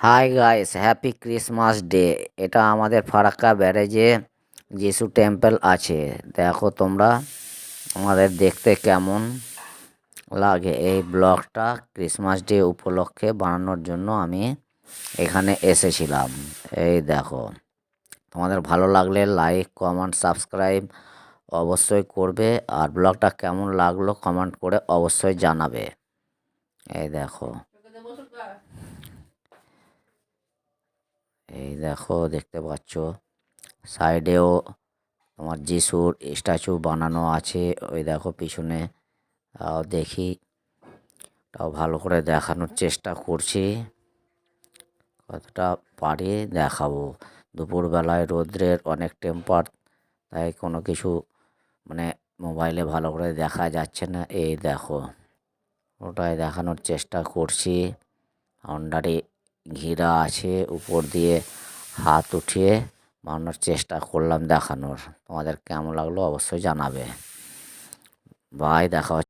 Hi guys happy Christmas day এটা আমাদের ফারাক্কা ব্যারেজে যিশু টেম্পল আছে। দেখো তোমরা আমাদের দেখতে কেমন লাগে? এই ব্লগটা ক্রিসমাস ডে উপলক্ষে বানানোর জন্য আমি এখানে এসেছিলাম। এই দেখো, তোমাদের ভালো লাগলে লাইক কমেন্ট সাবস্ক্রাইব অবশ্যই করবে। আর ব্লগটা কেমন লাগল কমেন্ট করে অবশ্যই জানাবে। এই দেখো। এই দেখো দেখতে পাচ্ছ। সাইডেও তোমার যিশুর স্ট্যাচু বানানো আছে। ওই দেখো পিছনে দেখি। তাও ভালো করে দেখানোর চেষ্টা করছি। কতটা পারি দেখাবো। দুপুরবেলায় রৌদ্রের অনেক টেম্পার তাই কোনো কিছু মানে মোবাইলে ভালো করে দেখা যাচ্ছে না। এই দেখো, ওটাই দেখানোর চেষ্টা করছি। আন্ডারে ঘিরা আছে, উপর দিয়ে হাত উঠিয়ে বানানোর চেষ্টা করলাম দেখানোর। তোমাদের কেমন লাগল অবশ্যই জানাবে। বাই, দেখা